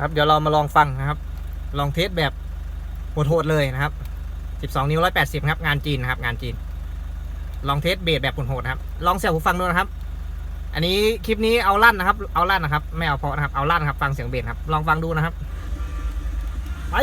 ครับเดี๋ยวเรามาลองฟังนะครับ ลองเทสแบบโหดๆเลยนะครับ 12 นิ้ว 180 ครับ งานจีนนะครับ งานจีน ลองเทสเบสแบบโหดๆนะครับ ลองเสียบหูฟังดูนะครับ อันนี้คลิปนี้เอาลั่นนะครับ เอาลั่นนะครับ ไม่เอาเพาะนะครับ เอาลั่นครับ ฟังเสียงเบสครับ ลองฟังดูนะครับ ไป